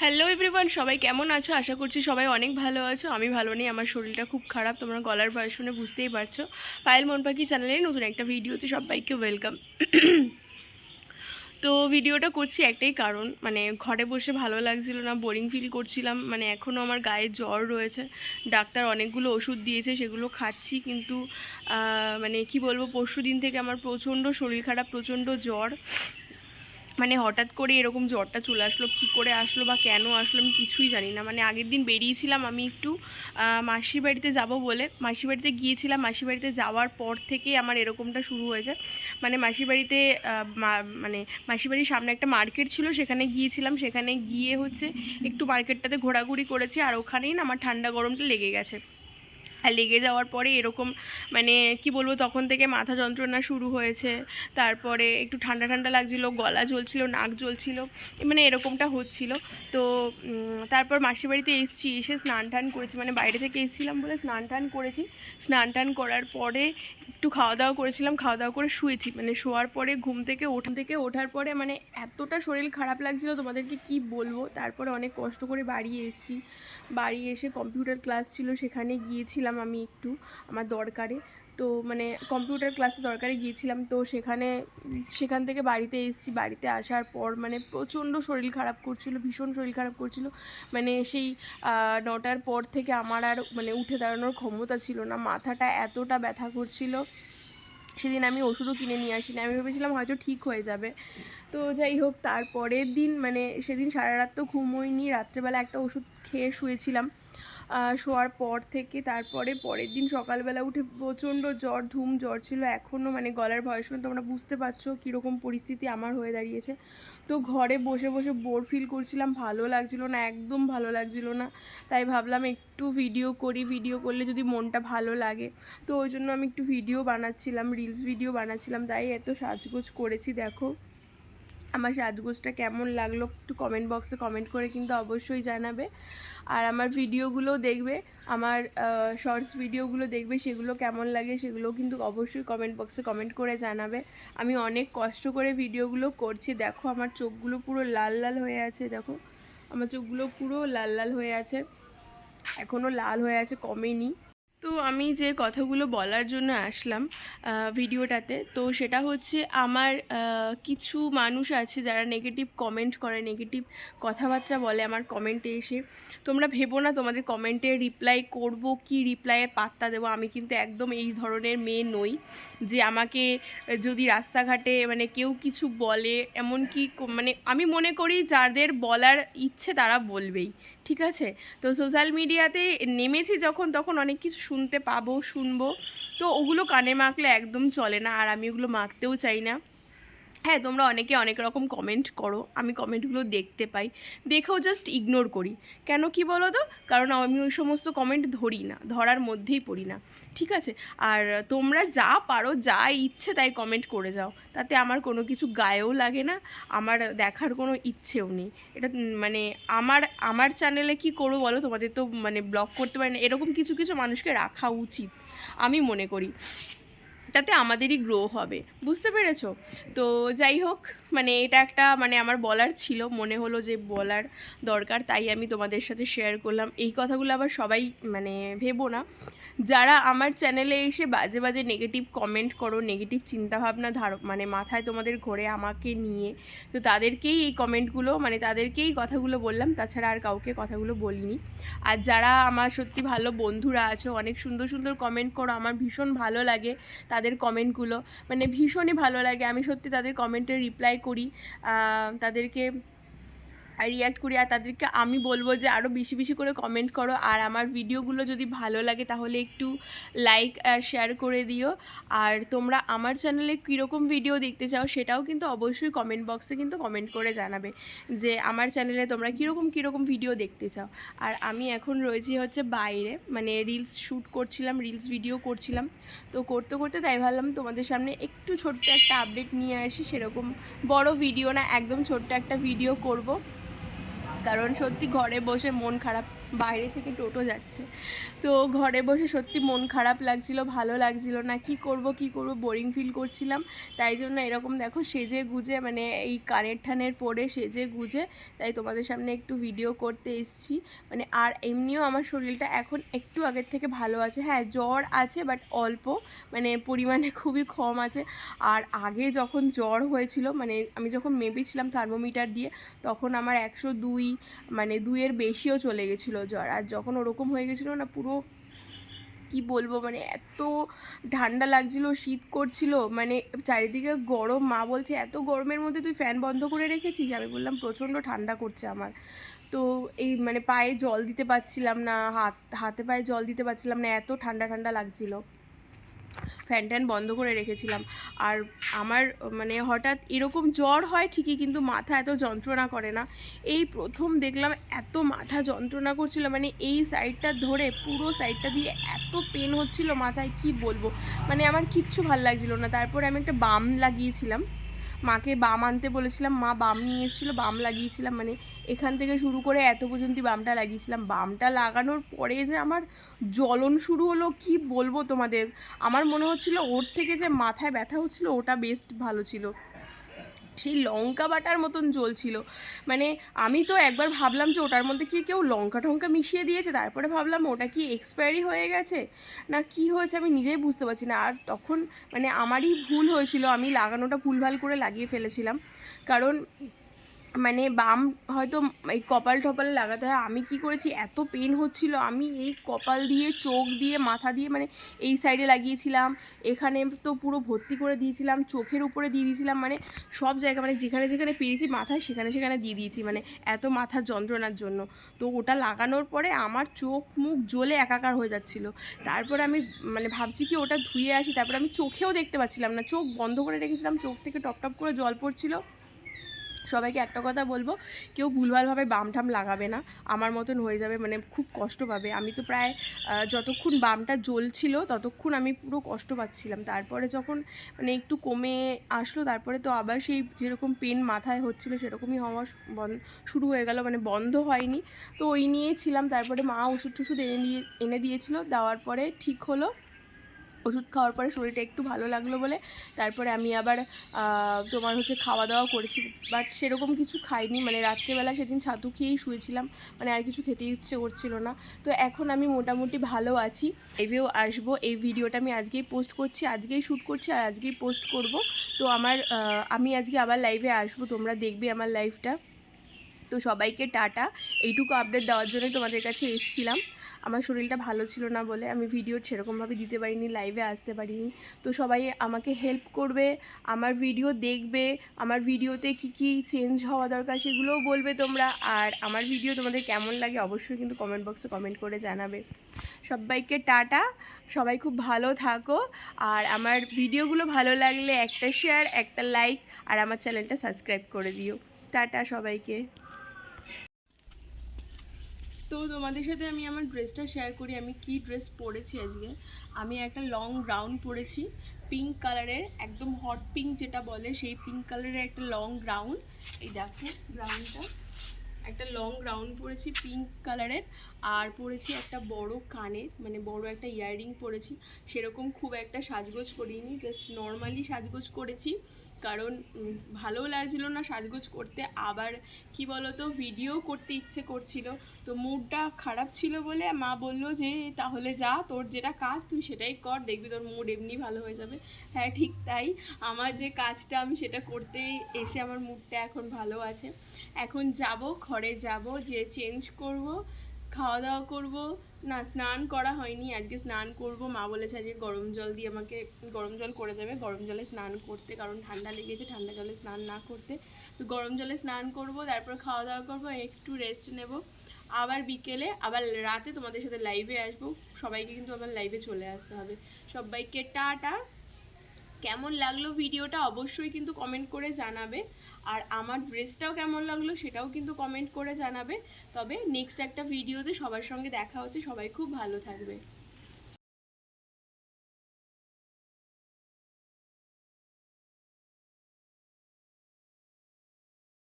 Hello everyone সবাই কেমন আছো? আশা করছি সবাই অনেক ভালো আছো। আমি ভালো নেই, আমার শরীরটা খুব খারাপ, তোমরা গলার ভয় শুনে বুঝতেই পারছ। পায়েল মন পাখি চ্যানেলে নতুন একটা ভিডিওতে সবাইকে ওয়েলকাম তো ভিডিওটা করছি একটাই কারণ মানে ঘরে বসে ভালো লাগছিল না বোরিং ফিল করছিলাম মানে এখনও আমার গায়ে জ্বর রয়েছে। ডাক্তার অনেকগুলো ওষুধ দিয়েছে, সেগুলো খাচ্ছি, কিন্তু মানে কি বলব পরশু দিন থেকে আমার প্রচণ্ড শরীর খারাপ, প্রচণ্ড জ্বর। মানে হঠাৎ করে এরকম জ্বরটা চলে আসলো, কী করে আসলো বা কেন আসলো আমি কিছুই জানি না। মানে আগের দিন বেরিয়েছিলাম আমি একটু মাসির বাড়িতে যাব বলে। মাসির বাড়িতে গিয়েছিলাম, মাসির বাড়িতে যাওয়ার পর থেকেই আমার এরকমটা শুরু হয়েছে মানে মাসির বাড়িতে মানে মাসির বাড়ির সামনে একটা মার্কেট ছিল, সেখানে গিয়েছিলাম। সেখানে গিয়ে হচ্ছে একটু মার্কেটটাতে ঘোরাঘুরি করেছি আর ওখানেই না আমার ঠান্ডা গরমটা লেগে গেছে। আর লেগে যাওয়ার পরে এরকম মানে কি বলব, তখন থেকে মাথা যন্ত্রণা শুরু হয়েছে। তারপরে একটু ঠান্ডা ঠান্ডা লাগছিল, গলা জ্বলছিল, নাক জ্বলছিল মানে এরকমটা হচ্ছিল। তো তারপর মাসির বাড়িতে এসেছি, এসে স্নান টান করেছি। মানে বাইরে থেকে এসেছিলাম বলে স্নান টান করেছি। স্নান টান করার পরে একটু খাওয়া দাওয়া করেছিলাম খাওয়া দাওয়া করে শুয়েছি। মানে শোয়ার পরে ঘুম থেকে ওঠা থেকে ওঠার পরে মানে এতটা শরীর খারাপ লাগছিল তোমাদেরকে কি বলব? তারপরে অনেক কষ্ট করে বাড়ি এসেছি। বাড়ি এসে কম্পিউটার ক্লাস ছিল, সেখানে গিয়েছিলাম আমি একটু আমার দরকারে। তো মানে কম্পিউটার ক্লাসে দরকারে গিয়েছিলাম, তো সেখানে, সেখান থেকে বাড়িতে এসেছি। বাড়িতে আসার পর মানে প্রচণ্ড শরীর খারাপ করছিল, ভীষণ শরীর খারাপ করছিল। মানে সেই নটার পর থেকে আমার আর মানে উঠে দাঁড়ানোর ক্ষমতা ছিল না। মাথাটা এতটা ব্যথা করছিল, সেদিন আমি ওষুধও কিনে নিয়ে আসিনি। আমি ভেবেছিলাম হয়তো ঠিক হয়ে যাবে। তো যাই হোক, তারপরের দিন মানে সেদিন সারা রাত তো ঘুম হয়নি রাত্রেবেলা একটা ওষুধ খেয়ে শুয়েছিলাম। শোয়ার পর থেকে তারপরে পরের দিন সকালবেলা উঠে প্রচণ্ড জ্বর, ধুম জ্বর ছিল। এখনও মানে গলার ভয় শুনে তোমরা বুঝতে পারছ কীরকম পরিস্থিতি আমার হয়ে দাঁড়িয়েছে। তো ঘরে বসে বসে বোর ফিল করছিলাম, ভালো লাগছিল না, একদম ভালো লাগছিল না। তাই ভাবলাম একটু ভিডিও করি ভিডিও করলে যদি মনটা ভালো লাগে। তো ওই জন্য আমি একটু ভিডিও বানাচ্ছিলাম রিলস ভিডিও বানাচ্ছিলাম, তাই এত সাজগোজ করেছি, দেখো। আমার সাজগোজটা কেমন লাগল একটু কমেন্ট বক্সে কমেন্ট করে কিন্তু অবশ্যই জানাবে। আর আমার ভিডিওগুলো দেখবে, আমার শর্টস ভিডিওগুলো দেখবে, সেগুলো কেমন লাগে সেগুলো কিন্তু অবশ্যই কমেন্ট বক্সে কমেন্ট করে জানাবে। আমি অনেক কষ্ট করে ভিডিওগুলো করছি, দেখো আমার চোখগুলো পুরো লাল লাল হয়ে আছে, দেখো। আমার চোখগুলো পুরো লাল লাল হয়ে আছে এখনও লাল হয়ে আছে, কমেনি। তো আমি যে কথাগুলো বলার জন্য আসলাম ভিডিওটাতে, তো সেটা হচ্ছে আমার কিছু মানুষ আছে যারা নেগেটিভ কমেন্ট করে নেগেটিভ কথাবার্তা বলে আমার কমেন্টে এসে। তোমরা ভেবো না, তোমাদের কমেন্টে রিপ্লাই করব, কি রিপ্লাইয়ে পাত্তা দেবো, আমি কিন্তু একদম এই ধরনের মেয়ে নই যে আমাকে যদি রাস্তাঘাটে মানে কেউ কিছু বলে, এমনকি কো- মানে আমি মনে করি যাদের বলার ইচ্ছে তারা বলবেই। ঠিক আছে? তো সোশ্যাল মিডিয়াতে নেমেছি যখন, তখন অনেক কিছু শুনতে পাবো, শুনব। তো ওগুলো কানে মাখলে একদম চলে না, আর আমি ওগুলো মাখতেও চাই না। হ্যাঁ তোমরা অনেকে অনেক রকম কমেন্ট করো, আমি কমেন্টগুলো দেখতে পাই। দেখেও জাস্ট ইগনোর করি। কেন কি বলো তো কারণ আমি ওই সমস্ত কমেন্ট ধরি না, ধরার মধ্যেই পড়ি না। ঠিক আছে? আর তোমরা যা পারো, যা ইচ্ছে তাই কমেন্ট করে যাও। তাতে আমার কোনো কিছু গায়েও লাগে না, আমার দেখার কোনো ইচ্ছেও নেই। এটা মানে আমার আমার চ্যানেলে কি করব বলো? তোমাদের তো মানে ব্লগ করতে পারি না। এরকম কিছু কিছু মানুষকে রাখা উচিত, আমি মনে করি। তাতে আমাদেরই গ্রো হবে। বুঝতে পেরেছ? তো যাই হোক মানে এটা একটা মানে আমার বলার ছিল, মনে হলো যে বলার দরকার, তাই আমি তোমাদের সাথে শেয়ার করলাম। এই কথাগুলো আবার সবাই মানে ভেবো না। যারা আমার চ্যানেলে এসে বাজে বাজে নেগেটিভ কমেন্ট করো নেগেটিভ চিন্তাভাবনা ধার মানে মাথায় তোমাদের ঘোরে আমাকে নিয়ে, তো তাদেরকেই এই কমেন্টগুলো মানে তাদেরকেই কথাগুলো বললাম, তাছাড়া আর কাউকে কথাগুলো বলিনি। আর যারা আমার সত্যি ভালো বন্ধুরা আছো, অনেক সুন্দর সুন্দর কমেন্ট করো, আমার ভীষণ ভালো লাগে। তাদের কমেন্টগুলো মানে ভীষণই ভালো লাগে। আমি সত্যি তাদের কমেন্টে রিপ্লাই করি। তাদেরকে রিয়াক্ট করি আর তাদেরকে আমি বলব যে আরও বেশি বেশি করে কমেন্ট করো। আর আমার ভিডিওগুলো যদি ভালো লাগে তাহলে একটু লাইক আর শেয়ার করে দিও। আর তোমরা আমার চ্যানেলে কীরকম ভিডিও দেখতে চাও সেটাও কিন্তু অবশ্যই কমেন্ট বক্সে কিন্তু কমেন্ট করে জানাবে যে আমার চ্যানেলে তোমরা কীরকম কীরকম ভিডিও দেখতে চাও। আর আমি এখন রয়েছি হচ্ছে বাইরে মানে রিলস শ্যুট করছিলাম রিলস ভিডিও করছিলাম। তো করতে করতে তাই ভাবলাম তোমাদের সামনে একটু ছোট্ট একটা আপডেট নিয়ে আসি, সেরকম বড় ভিডিও না, একদম ছোট্ট একটা ভিডিও করব। কারণ সত্যি ঘরে বসে মন খারাপ বাইরে থেকে টোটো যাচ্ছে। তো ঘরে বসে সত্যি মন খারাপ লাগছিল, ভালো লাগছিল না, কি করব কি করব বোরিং ফিল করছিলাম। তাই জন্য এরকম দেখো সেজে গুজে মানে এই কানের ঠানের পরে সেজে গুজে, তাই তোমাদের সামনে একটু ভিডিও করতে এসছি। মানে আর এমনিও আমার শরীরটা এখন একটু আগের থেকে ভালো আছে। হ্যাঁ জ্বর আছে বাট অল্প মানে পরিমাণে খুবই কম আছে। আর আগে যখন জ্বর হয়েছিল মানে আমি যখন মেপেছিলাম থার্মোমিটার দিয়ে, তখন আমার একশো দুই মানে দুইয়ের বেশিও চলে গেছিল। জ্বর। আর যখন ওরকম হয়ে গেছিল না, পুরো কি বলব মানে এত ঠান্ডা লাগছিল, শীত করছিল মানে চারিদিকে গরম, মা বলছে, এত গরমের মধ্যে তুই ফ্যান বন্ধ করে রেখেছিস? আমি বললাম, প্রচণ্ড ঠান্ডা করছে আমার। তো এই মানে পায়ে জল দিতে পারছিলাম না, হাত, হাতে পায়ে জল দিতে পারছিলাম না, এত ঠান্ডা ঠান্ডা লাগছিল। ফ্যান ট্যান বন্ধ করে রেখেছিলাম। আর আমার মানে হঠাৎ এরকম জ্বর হয় ঠিকই, কিন্তু মাথা এত যন্ত্রণা করে না। এই প্রথম দেখলাম এত মাথা যন্ত্রণা করছিল মানে এই সাইডটা ধরে পুরো সাইডটা দিয়ে এত পেন হচ্ছিল মাথায়, কি বলব? মানে আমার কিচ্ছু ভালো লাগছিল না। তারপরে আমি একটা বাম লাগিয়েছিলাম। মাকে বাম আনতে বলেছিলাম, মা বাম নিয়ে এসেছিল, বাম লাগিয়েছিলাম মানে এখান থেকে শুরু করে এত পর্যন্ত বামটা লাগিয়েছিলাম। বামটা লাগানোর পরে যে আমার জ্বলন শুরু হলো, কি বলব তোমাদের? আমার মনে হচ্ছিল ওর থেকে যে মাথায় ব্যথা হচ্ছিল, ওটা বেস্ট ভালো ছিল। সেই লঙ্কা বাটার মতন জ্বলছিল। মানে আমি তো একবার ভাবলাম যে ওটার মধ্যে কি কেউ লঙ্কা টঙ্কা মিশিয়ে দিয়েছে, তারপরে ভাবলাম ওটা কি এক্সপায়ারি হয়ে গেছে? না কি হয়েছে আমি নিজেই বুঝতে পারছি না। আর তখন মানে আমারই ভুল হয়েছিল, আমি লাগানোটা ভুলভাল করে লাগিয়ে ফেলেছিলাম। কারণ মানে বাম হয়তো এই কপাল টপালে লাগাতে হয়। আমি কি করেছি? এত পেন হচ্ছিল। আমি এই কপাল দিয়ে, চোখ দিয়ে, মাথা দিয়ে মানে এই সাইডে লাগিয়েছিলাম। এখানে তো পুরো ভর্তি করে দিয়েছিলাম। চোখের উপরে দিয়ে দিয়েছিলাম। মানে সব জায়গা মানে যেখানে যেখানে পেরেছি মাথায় সেখানে সেখানে দিয়ে দিয়েছি। মানে এত মাথার যন্ত্রণার জন্য। তো ওটা লাগানোর পরে আমার চোখ মুখ জ্বলে একাকার হয়ে যাচ্ছিল। তারপরে আমি মানে ভাবছি কি ওটা ধুয়ে আসি। তারপরে আমি চোখেও দেখতে পাচ্ছিলাম না। চোখ বন্ধ করে রেখেছিলাম। চোখ থেকে টপ টপ করে জল পড়ছিল। সবাইকে একটা কথা বলব, কেউ ভুলভালভাবে বাম ঠাম লাগাবে না, আমার মতন হয়ে যাবে মানে খুব কষ্ট পাবে। আমি তো প্রায় যতক্ষণ বামটা জ্বলছিল ততক্ষণ আমি পুরো কষ্ট পাচ্ছিলাম। তারপরে যখন মানে একটু কমে আসলো, তারপরে তো আবার সেই যেরকম পেন মাথায় হচ্ছিল সেরকমই হওয়া শুরু হয়ে গেল মানে বন্ধ হয়নি। তো ওই নিয়েই ছিলাম, তারপরে মা ওষুধ টষুধ এনে দিয়ে, এনে দিয়েছিলো, দেওয়ার পরে ঠিক হলো। ওষুধ খাওয়ার পরে শরীরটা একটু ভালো লাগল বলে। তারপরে আমি আবার তোমার হচ্ছে খাওয়া দাওয়া করেছি বাট সেরকম কিছু খাইনি। মানে রাত্রেবেলা সেদিন ছাতু খেয়েই শুয়েছিলাম মানে আর কিছু খেতে ইচ্ছে করছিল না। তো এখন আমি মোটামুটি ভালো আছি। লাইভেও আসব, এই ভিডিওটা আমি আজকেই পোস্ট করছি, আজকেই শ্যুট করছি আর আজকেই পোস্ট করব। তো আমার আমি আজকে আবার লাইভে আসব, তোমরা দেখবে আমার লাইফটা তো সবাইকে টাটা। এইটুকু আপডেট দেওয়ার জন্য তোমাদের কাছে এসেছিলাম। আমার শরীরটা ভালো ছিল না বলে আমি ভিডিও সেরকমভাবে দিতে পারিনি লাইভে আসতে পারিনি। তো সবাই আমাকে হেল্প করবে, আমার ভিডিও দেখবে, আমার ভিডিওতে কি কি চেঞ্জ হওয়া দরকার সেগুলোও বলবে তোমরা। আর আমার ভিডিও তোমাদের কেমন লাগে অবশ্যই কিন্তু কমেন্ট বক্সে কমেন্ট করে জানাবে। সবাইকে টাটা, সবাই খুব ভালো থাকো। আর আমার ভিডিওগুলো ভালো লাগলে একটা শেয়ার একটা লাইক আর আমার চ্যানেলটা সাবস্ক্রাইব করে দিও। টাটা সবাইকে। তোমাদের সাথে আমি আমার ড্রেসটা শেয়ার করি, আমি কি ড্রেস পরেছি আজকে। আমি একটা লং গ্রাউন্ড পরেছি পিঙ্ক কালারের একদম হট পিঙ্ক যেটা বলে, সেই পিঙ্ক কালারের একটা লং গ্রাউন্ড এই দেখো গ্রাউন্ডটা একটা লং গ্রাউন্ড পরেছি পিঙ্ক কালারের আর পরেছি একটা বড় কানের মানে বড় একটা ইয়াররিং পরেছি। সেরকম খুব একটা সাজগোজ করিনি জাস্ট নর্মালি সাজগোজ করেছি। কারণ ভালোও লাগছিল না সাজগোজ করতে। আবার কি বলতো ভিডিও করতে ইচ্ছে করছিল। তো মুডটা খারাপ ছিল বলে মা বলল যে, তাহলে যা, তোর যেটা কাজ, তুই সেটাই কর। দেখবি তোর মুড এমনি ভালো হয়ে যাবে। হ্যাঁ ঠিক তাই। আমার যে কাজটা, আমি সেটা করতে এসে আমার মুডটা এখন ভালো আছে। এখন যাব, ঘরে যাব, যে চেঞ্জ করব খাওয়া দাওয়া করব। না, স্নান করা হয়নি। আজকে স্নান করব। মা বলেছে আজকে গরম জল দিয়ে আমাকে গরম জল করে দেবে। গরম জলে স্নান করতে, কারণ ঠান্ডা লেগেছে, ঠান্ডা জলে স্নান না করতে। তো গরম জলে স্নান করব, তারপর খাওয়া দাওয়া করব, একটু রেস্ট নেব। আবার বিকেলে, আবার রাতে তোমাদের সাথে লাইভে আসব। সবাইকে কিন্তু আমার লাইভে চলে আসতে হবে। সবাইকে টাটা। কেমন লাগল ভিডিওটা অবশ্যই কিন্তু কমেন্ট করে জানাবে। আর আমার ড্রেসটাও কেমন লাগল সেটাও কিন্তু কমেন্ট করে জানাবে। তবে নেক্সট একটা ভিডিওতে সবার সঙ্গে দেখা হচ্ছে। সবাই খুব ভালো থাকবে।